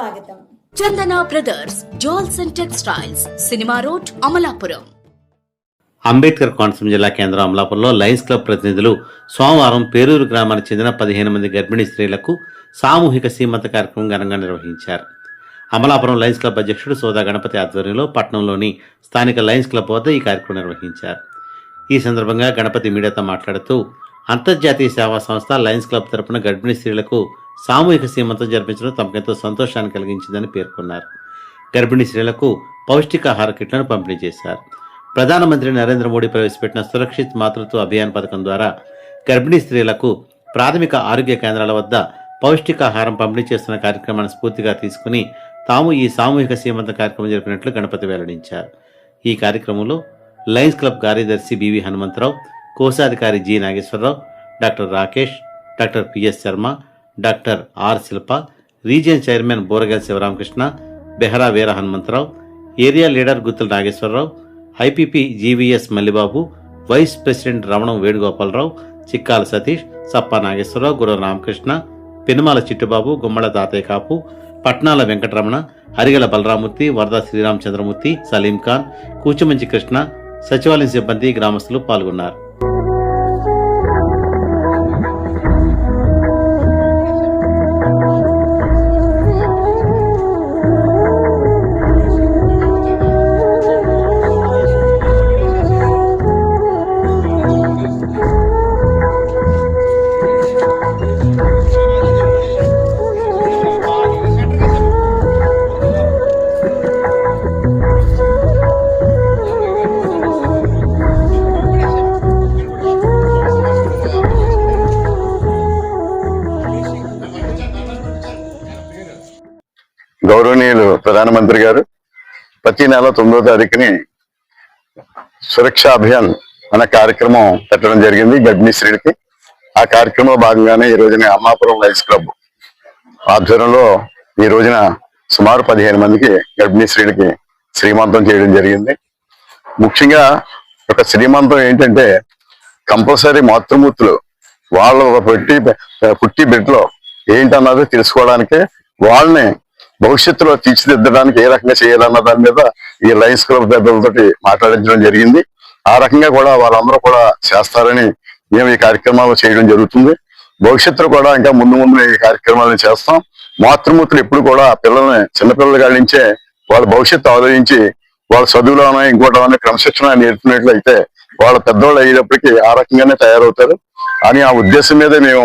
స్వాగతం. Chandana brothers jewels and textiles cinema road Amalapuram. Ambedkar Konaseema జిల్లా కేంద్రం అమలాపురంలో లయన్స్ క్లబ్ ప్రతినిధులు సోమవారం పేరూరు గ్రామానికి చెందిన పదిహేను మంది గర్భిణీ స్త్రీలకు సామూహిక సీమంత కార్యక్రమం ఘనంగా నిర్వహించారు. అమలాపురం లయన్స్ క్లబ్ అధ్యక్షుడు సోదా గణపతి ఆధ్వర్యంలో పట్టణంలోని స్థానిక లయన్స్ క్లబ్ వద్ద ఈ కార్యక్రమం నిర్వహించారు. ఈ సందర్భంగా గణపతి మీడియాతో మాట్లాడుతూ అంతర్జాతీయ సేవా సంస్థ లయన్స్ క్లబ్ తరపున గర్భిణీ స్త్రీలకు సామూహిక సీమంతం జరిపించడం తమకెంతో సంతోషాన్ని కలిగించిందని పేర్కొన్నారు. గర్భిణీ స్త్రీలకు పౌష్టికాహార కిట్లను పంపిణీ చేశారు. ప్రధానమంత్రి నరేంద్ర మోడీ ప్రవేశపెట్టిన సురక్షిత్ మాతృత్వ అభియాన్ పథకం ద్వారా గర్భిణీ స్త్రీలకు ప్రాథమిక ఆరోగ్య కేంద్రాల వద్ద పౌష్టికాహారం పంపిణీ చేస్తున్న కార్యక్రమాన్ని స్ఫూర్తిగా తీసుకుని తాము ఈ సామూహిక సీమంత కార్యక్రమం జరిపినట్లు గణపతి వెల్లడించారు. ఈ కార్యక్రమంలో లయన్స్ క్లబ్ కార్యదర్శి బివి హనుమంతరావు కోశాధికారి G Nageswararao doctor Rakesh doctor PS Sharma doctor R Shilpa region chairman Boragal Sivaramakrishna Behara Veera Hanumantharao area leader Guttula Nageswararao IPP GVS Mallibabu vice president Ramanam Venugopalarao Chikkala Satish Sappa Nageswararao Guru Ramakrishna Penumala Chittubabu Gummala Tatayya Kapu Patnala Venkataramana Arigala Balaramurthy వరద శ్రీరామచంద్రమూర్తి సలీం ఖాన్ కూచిమంచి కృష్ణ సచివాలయం సిబ్బంది గ్రామస్తులు పాల్గొన్నారు. గౌరవనీయులు ప్రధానమంత్రి గారు ప్రతి నెల తొమ్మిదో తారీఖుని సురక్ష అభియాన్ అనే కార్యక్రమం పెట్టడం జరిగింది గర్భిణీ ఆ కార్యక్రమంలో భాగంగానే ఈ రోజున అమ్మాపురం లైన్స్ క్లబ్ ఆధ్వర్యంలో ఈ రోజున సుమారు పదిహేను మందికి గర్భిణీ శ్రీమంతం చేయడం జరిగింది. ముఖ్యంగా ఒక శ్రీమంతం ఏంటంటే కంపల్సరీ మాతృమూర్తులు వాళ్ళు పెట్టి పుట్టి బిడ్డలో ఏంటన్నది తెలుసుకోవడానికి వాళ్ళని భవిష్యత్తులో తీర్చిదిద్దడానికి ఏ రకంగా చేయాలన్న దాని మీద ఈ లయన్స్ క్లబ్ పెద్దలతోటి మాట్లాడించడం జరిగింది. ఆ రకంగా కూడా వాళ్ళందరూ కూడా చేస్తారని మేము ఈ కార్యక్రమాలు చేయడం జరుగుతుంది. భవిష్యత్తులో కూడా ఇంకా ముందు ముందు ఈ కార్యక్రమాలను చేస్తాం. మాతృమూర్తులు ఎప్పుడు కూడా పిల్లల్ని చిన్నపిల్లల కాడి నుంచే వాళ్ళ భవిష్యత్తు ఆలోచించి వాళ్ళ చదువులోనే ఇంకోటో క్రమశిక్షణ నేర్పినట్లయితే వాళ్ళ పెద్దవాళ్ళు అయ్యేటప్పటికి ఆ రకంగానే తయారవుతారు. అని ఆ ఉద్దేశం మీదే మేము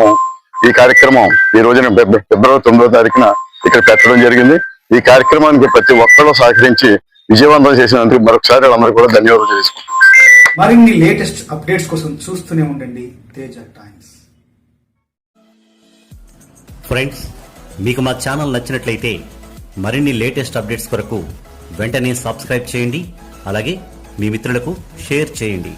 ఈ కార్యక్రమం ఈ రోజున ఫిబ్రవరి తొమ్మిదో తారీఖున ఇక్కడ పెట్టడం జరిగింది. ఈ కార్యక్రమానికి ప్రతి ఒక్కరూ సహకరించి విజయవంతం చేసినందుకు మరొకసారి వాళ్ళందరూ కూడా ధన్యవాదాలు చేసుకుంటాం మరిన్ని లేటెస్ట్ అప్డేట్స్ కోసం చూస్తూనే ఉండండి తేజ టైమ్స్. ఫ్రెండ్స్ మీకు మా ఛానల్ నచ్చినట్లయితే మరిన్ని లేటెస్ట్ అప్డేట్స్ కొరకు వెంటనే సబ్స్క్రైబ్ చేయండి. అలాగే మీ మిత్రులకు షేర్ చేయండి.